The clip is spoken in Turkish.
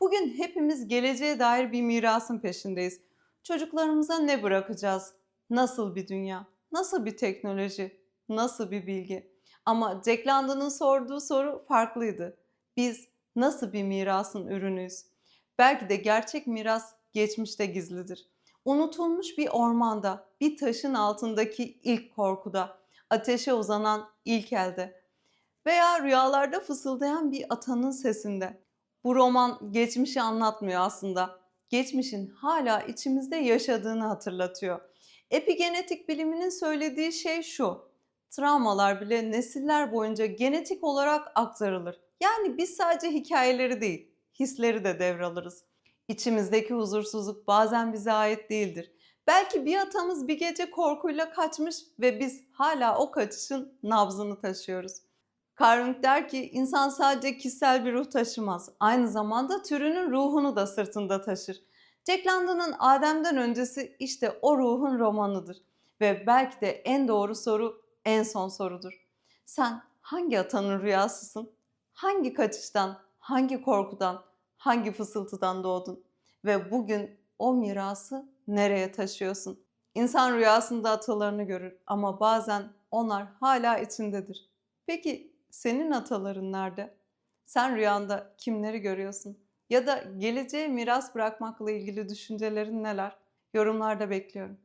Bugün hepimiz geleceğe dair bir mirasın peşindeyiz. Çocuklarımıza ne bırakacağız? Nasıl bir dünya? Nasıl bir teknoloji? Nasıl bir bilgi? Ama Jack London'ın sorduğu soru farklıydı. Biz nasıl bir mirasın ürünüyüz? Belki de gerçek miras geçmişte gizlidir. Unutulmuş bir ormanda, bir taşın altındaki ilk korkuda, ateşe uzanan ilk elde veya rüyalarda fısıldayan bir atanın sesinde. Bu roman geçmişi anlatmıyor aslında. Geçmişin hala içimizde yaşadığını hatırlatıyor. Epigenetik biliminin söylediği şey şu. Travmalar bile nesiller boyunca genetik olarak aktarılır. Yani biz sadece hikayeleri değil, hisleri de devralırız. İçimizdeki huzursuzluk bazen bize ait değildir. Belki bir atamız bir gece korkuyla kaçmış ve biz hala o kaçışın nabzını taşıyoruz. Carl Jung der ki insan sadece kişisel bir ruh taşımaz. Aynı zamanda türünün ruhunu da sırtında taşır. Jack London'ın Adem'den öncesi işte o ruhun romanıdır. Ve belki de en doğru soru en son sorudur. Sen hangi atanın rüyasısın? Hangi kaçıştan, hangi korkudan, hangi fısıltıdan doğdun? Ve bugün o mirası nereye taşıyorsun? İnsan rüyasında atalarını görür ama bazen onlar hala içindedir. Peki senin ataların nerede? Sen rüyanda kimleri görüyorsun? Ya da geleceğe miras bırakmakla ilgili düşüncelerin neler? Yorumlarda bekliyorum.